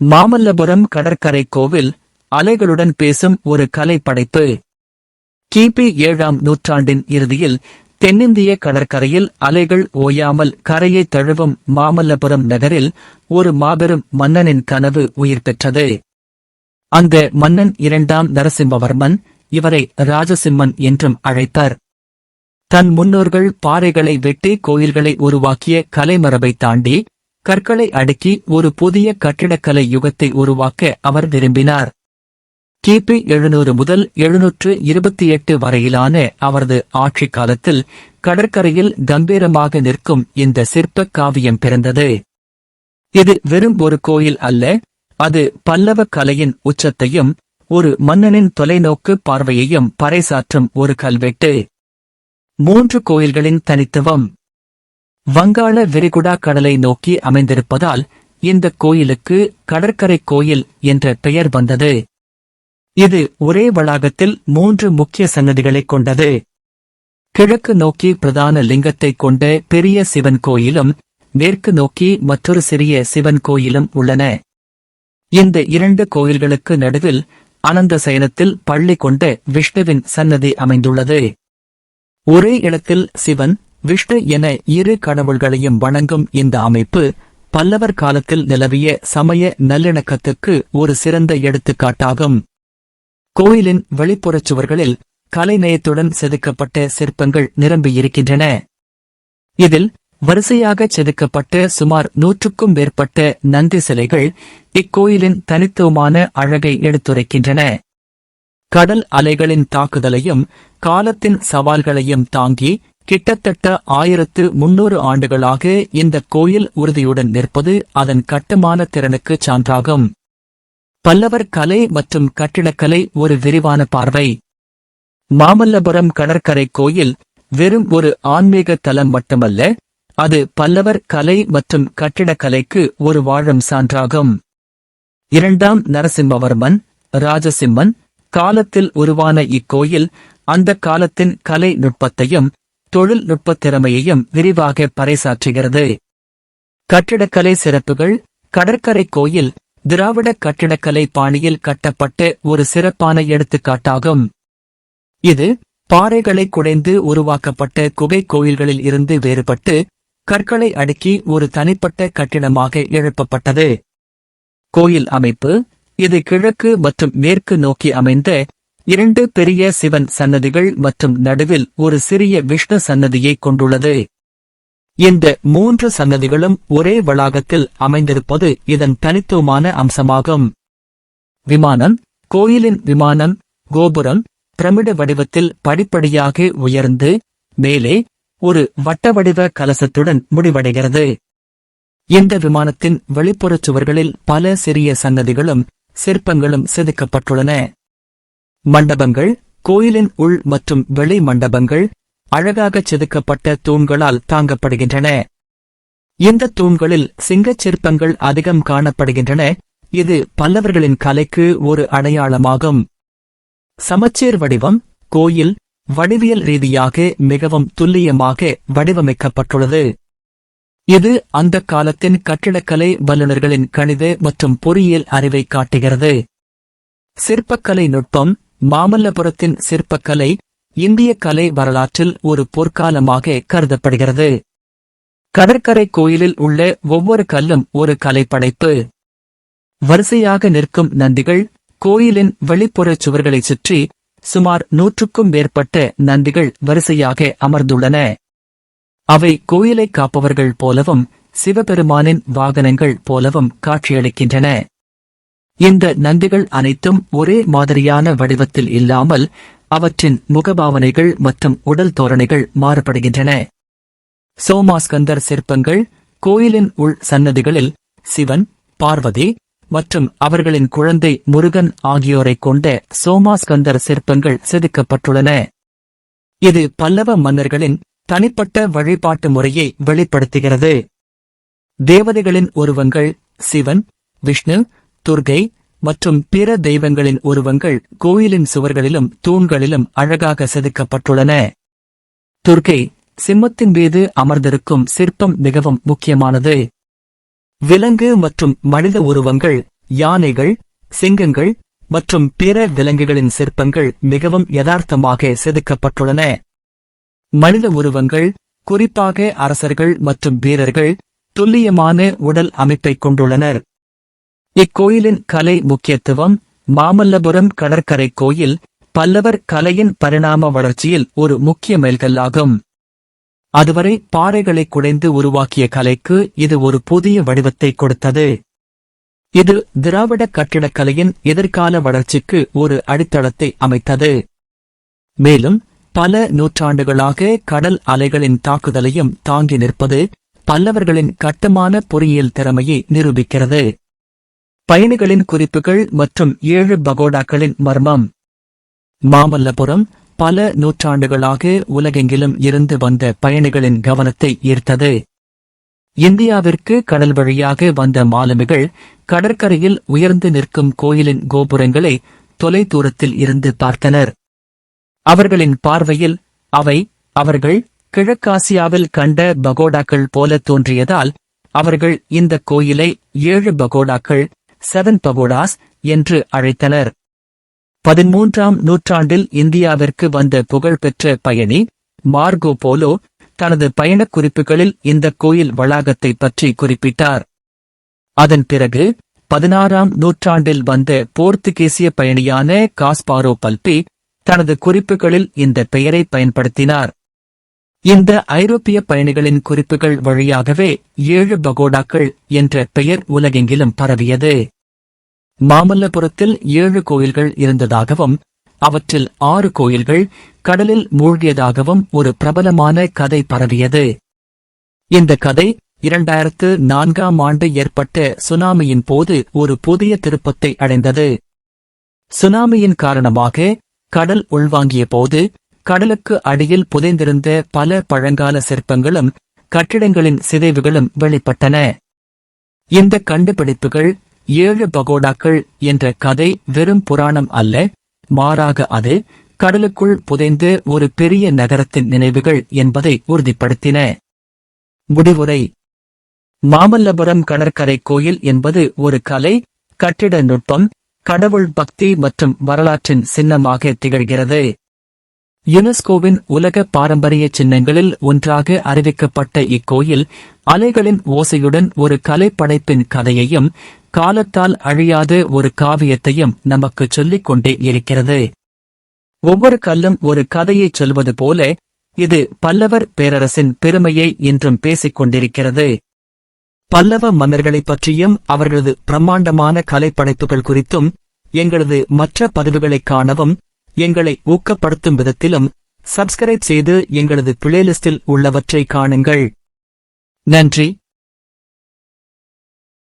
மாமல்லபுரம் கடற்கரை கோவில் அலைகளுடன் பேசும் ஒரு கலை படைப்பு. கிபி ஏழாம் நூற்றாண்டின் இறுதியில் தென்னிந்திய கடற்கரையில் அலைகள் ஓயாமல் கரையை தழுவும் மாமல்லபுரம் நகரில் ஒரு மாபெரும் மன்னனின் கனவு உயிர் பெற்றது. அந்த மன்னன் இரண்டாம் நரசிம்மவர்மன் இவரை ராஜசிம்மன் என்றும் அழைத்தார். தன் முன்னோர்கள் பாறைகளை வெட்டி கோயில்களை உருவாக்கிய கலைமரபை தாண்டி கற்களை அடுக்கி ஒரு புதிய கட்டிடக்கலை யுகத்தை உருவாக்க அவர் விரும்பினார். கிபி எழுநூறு முதல் எழுநூற்று இருபத்தி எட்டு வரையிலான அவரது ஆட்சி காலத்தில் கடற்கரையில் கம்பீரமாக நிற்கும் இந்த சிற்ப காவியம் பிறந்தது. இது வெறும் ஒரு கோயில் அல்ல அது பல்லவ கலையின் உச்சத்தையும் ஒரு மன்னனின் தொலைநோக்கு பார்வையையும் பறைசாற்றும் ஒரு கல்வெட்டு. மூன்று கோயில்களின் தனித்துவம் வங்காள விரிகுடா கடலை நோக்கி அமைந்திருப்பதால் இந்த கோயிலுக்கு கடற்கரை கோயில் என்ற பெயர் வந்தது. இது ஒரே வளாகத்தில் மூன்று முக்கிய சன்னதிகளைக் கொண்டது. கிழக்கு நோக்கி பிரதான லிங்கத்தை கொண்ட பெரிய சிவன் கோயிலும் மேற்கு நோக்கி மற்றொரு சிறிய சிவன் கோயிலும் உள்ளன. இந்த இரண்டு கோயில்களுக்கு நடுவில் அனந்த சயனத்தில் பள்ளி கொண்ட விஷ்ணுவின் சன்னதி அமைந்துள்ளது. ஒரே இடத்தில் சிவன் விஷ்ணு என இரு கடவுள்களையும் வணங்கும் இந்த அமைப்பு பல்லவர் காலத்தில் நிலவிய சமய நல்லிணக்கத்துக்கு ஒரு சிறந்த எடுத்துக்காட்டாகும். கோயிலின் வெளிப்புறச் சுவர்களில் கலைநயத்துடன் செதுக்கப்பட்ட சிற்பங்கள் நிரம்பியிருக்கின்றன. இதில் வரிசையாக செதுக்கப்பட்ட சுமார் நூற்றுக்கும் மேற்பட்ட நந்தி சிலைகள் இக்கோயிலின் தனித்துவமான அழகை எடுத்துரைக்கின்றன. கடல் அலைகளின் தாக்குதலையும் காலத்தின் சவால்களையும் தாங்கி கிட்டத்தட்ட ஆயிரத்து முன்னூறு ஆண்டுகளாக இந்த கோயில் உறுதியுடன் நிற்பது அதன் கட்டுமான திறனுக்கு சான்றாகும். பல்லவர் கலை மற்றும் கட்டிடக்கலை ஒரு விரிவான பார்வை. மாமல்லபுரம் கடற்கரை கோயில் வெறும் ஒரு ஆன்மீக தலம் மட்டுமல்ல அது பல்லவர் கலை மற்றும் கட்டிடக்கலைக்கு ஒரு வாழும் சான்றாகும். இரண்டாம் நரசிம்மவர்மன் ராஜசிம்மன் காலத்தில் உருவான இக்கோயில் அந்த காலத்தின் கலை நுட்பத்தையும் தொழில்நுட்ப திறமையையும் விரிவாக பறைசாற்றுகிறது. கட்டிடக்கலை சிறப்புகள் கடற்கரை கோயில் திராவிட கட்டிடக்கலை பாணியில் கட்டப்பட்ட ஒரு சிறப்பான எடுத்துக்காட்டாகும். இது பாறைகளை குடைந்து உருவாக்கப்பட்ட குகை கோயில்களில் இருந்து வேறுபட்டு கற்களை அடுக்கி ஒரு தனிப்பட்ட கட்டிடமாக எழுப்பப்பட்டது. கோயில் அமைப்பு இது கிழக்கு மற்றும் மேற்கு நோக்கி அமைந்த இரண்டு பெரிய சிவன் சன்னதிகள் மற்றும் நடுவில் ஒரு சிறிய விஷ்ணு சன்னதியை கொண்டுள்ளது. இந்த மூன்று சன்னதிகளும் ஒரே வளாகத்தில் அமைந்திருப்பது இதன் தனித்துவமான அம்சமாகும். விமானம் கோயிலின் விமானம் கோபுரம் பிரமிட வடிவத்தில் படிப்படியாக உயர்ந்து மேலே ஒரு வட்ட வடிவ கலசத்துடன் முடிவடைகிறது. இந்த விமானத்தின் வெளிப்புறச் சுவர்களில் பல சிறிய சன்னதிகளும் சிற்பங்களும் செதுக்கப்பட்டுள்ளன. மண்டபங்கள் கோயிலின் உள் மற்றும் வெளி மண்டபங்கள் அழகாகச் செதுக்கப்பட்ட தூண்களால் தாங்கப்படுகின்றன. இந்த தூண்களில் சிங்கச் சிற்பங்கள் அதிகம் காணப்படுகின்றன. இது பல்லவர்களின் கலைக்கு ஒரு அடையாளமாகும். சமச்சீர் வடிவம் கோயில் வடிவியல் ரீதியாக மிகவும் துல்லியமாக வடிவமைக்கப்பட்டுள்ளது. இது அந்த காலத்தின் கட்டிடக்கலை வல்லுநர்களின் கணித மற்றும் பொறியியல் அறிவை காட்டுகிறது. சிற்பக்கலை நுட்பம் மாமல்லபுரத்தின் சிற்பக்கலை இந்திய கலை வரலாற்றில் ஒரு பொற்காலமாக கருதப்படுகிறது. கடற்கரை கோயிலில் உள்ள ஒவ்வொரு கல்லும் ஒரு கலைப்படைப்பு. வரிசையாக நிற்கும் நந்திகள் கோயிலின் வெளிப்புறச் சுவர்களைச் சுற்றி சுமார் நூற்றுக்கும் மேற்பட்ட நந்திகள் வரிசையாக அமர்ந்துள்ளன. அவை கோயிலை காப்பவர்கள் போலவும் சிவபெருமானின் வாகனங்கள் போலவும் காட்சியளிக்கின்றன. இந்த நந்திகள் அனைத்தும் ஒரே மாதிரியான வடிவத்தில் இல்லாமல் அவற்றின் முகபாவனைகள் மற்றும் உடல் தோரணைகள் மாறுபடுகின்றன. சோமாஸ்கந்தர் சிற்பங்கள் கோயிலின் உள் சன்னதிகளில் சிவன் பார்வதி மற்றும் அவர்களின் குழந்தை முருகன் ஆகியோரைக் கொண்ட சோமாஸ்கந்தர் சிற்பங்கள் செதுக்கப்பட்டுள்ளன. இது பல்லவ மன்னர்களின் தனிப்பட்ட வழிபாட்டு முறையை வெளிப்படுத்துகிறது. தேவதைகளின் உருவங்கள் சிவன் விஷ்ணு துர்கை மற்றும் பிற தெய்வங்களின் உருவங்கள் கோயிலின் சுவர்களிலும் தூண்களிலும் அழகாக செதுக்கப்பட்டுள்ளன. துர்கை சிம்மத்தின் மீது அமர்ந்திருக்கும் சிற்பம் மிகவும் முக்கியமானது. விலங்கு மற்றும் மனித உருவங்கள் யானைகள் சிங்கங்கள் மற்றும் பிற விலங்குகளின் சிற்பங்கள் மிகவும் யதார்த்தமாக செதுக்கப்பட்டுள்ளன. மனித உருவங்கள் குறிப்பாக அரசர்கள் மற்றும் வீரர்கள் துல்லியமான உடல் அமைப்பைக் கொண்டுள்ளனர். இக்கோயிலின் கலை முக்கியத்துவம் மாமல்லபுரம் கடற்கரை கோயில் பல்லவர் கலையின் பரிணாம வளர்ச்சியில் ஒரு முக்கிய மைல்கல்லாகும். அதுவரை பாறைகளை குடைந்து உருவாக்கிய கலைக்கு இது ஒரு புதிய வடிவத்தை கொடுத்தது. இது திராவிட கட்டிடக்கலையின் எதிர்கால வளர்ச்சிக்கு ஒரு அடித்தளத்தை அமைத்தது. மேலும் பல நூற்றாண்டுகளாக கடல் அலைகளின் தாக்குதலையும் தாங்கி நிற்பது பல்லவர்களின் கட்டுமான பொறியியல் திறமையை நிரூபிக்கிறது. பயணிகளின் குறிப்புகள் மற்றும் ஏழு பகோடாக்களின் மர்மம். மாமல்லபுரம் பல நூற்றாண்டுகளாக உலகெங்கிலும் இருந்து வந்த பயணிகளின் கவனத்தை ஈர்த்தது. இந்தியாவிற்கு கடல் வழியாக வந்த மாலுமிகள் கடற்கரையில் உயர்ந்து நிற்கும் கோயிலின் கோபுரங்களை தொலை தூரத்தில் இருந்து பார்த்தனர். அவர்களின் பார்வையில் அவை அவர்கள் கிழக்காசியாவில் கண்ட பகோடாக்கள் போல தோன்றியதால் அவர்கள் இந்த கோயிலை ஏழு பகோடாக்கள் செவன் பகோடாஸ் என்று அழைத்தனர். பதிமூன்றாம் நூற்றாண்டில் இந்தியாவிற்கு வந்த புகழ்பெற்ற பயணி மார்கோ போலோ தனது பயணக் குறிப்புகளில் இந்த கோயில் வளாகத்தை பற்றி குறிப்பிட்டார். அதன் பிறகு பதினாறாம் நூற்றாண்டில் வந்த போர்த்துகீசிய பயணியான காஸ்பாரோ பல்பி தனது குறிப்புகளில் இந்த பெயரை பயன்படுத்தினார். இந்த ஐரோப்பிய பயணிகளின் குறிப்புகள் வழியாகவே ஏழு பகோடாக்கள் என்ற பெயர் உலகெங்கிலும் பரவியது. மாமல்லபுரத்தில் ஏழு கோயில்கள் இருந்ததாகவும் அவற்றில் ஆறு கோயில்கள் கடலில் மூழ்கியதாகவும் ஒரு பிரபலமான கதை பரவியது. இந்த கதை இரண்டாயிரத்து நான்காம் ஆண்டு ஏற்பட்ட சுனாமியின் போது ஒரு புதிய திருப்பத்தை அடைந்தது. சுனாமியின் காரணமாக கடல் உள்வாங்கிய போது கடலுக்கு அடியில் புதைந்திருந்த பல பழங்கால சிற்பங்களும் கட்டிடங்களின் சிதைவுகளும் வெளிப்பட்டன. இந்த கண்டுபிடிப்புகள் ஏழு பகோடாக்கள் என்ற கதை வெறும் புராணம் அல்ல மாறாக அது கடலுக்குள் புதைந்த ஒரு பெரிய நகரத்தின் நினைவுகள் என்பதை உறுதிப்படுத்தின. முடிவுரை. மாமல்லபுரம் கடற்கரை கோயில் என்பது ஒரு கலை கட்டிட நுட்பம் கடவுள் பக்தி மற்றும் வரலாற்றின் சின்னமாக திகழ்கிறது. யுனெஸ்கோவின் உலக பாரம்பரிய சின்னங்களில் ஒன்றாக அறிவிக்கப்பட்ட இக்கோயில் அலைகளின் ஓசையுடன் ஒரு கலைப்படைப்பின் கதையையும் காலத்தால் அழியாத ஒரு காவியத்தையும் நமக்கு சொல்லிக் கொண்டே இருக்கிறது. ஒவ்வொரு கல்லும் ஒரு கதையை சொல்வது போல இது பல்லவர் பேரரசின் பெருமையை இன்றும் பேசிக் கொண்டிருக்கிறது. பல்லவ மன்னர்களைப் பற்றியும் அவர்களது பிரம்மாண்டமான கலைப்படைப்புகள் குறித்தும் எங்களது மற்ற பதிவுகளைக் காணவும் எங்களை ஊக்கப்படுத்தும் விதத்திலும் சப்ஸ்கிரைப் செய்து எங்களது பிளேலிஸ்டில் உள்ளவற்றை காணுங்கள். நன்றி.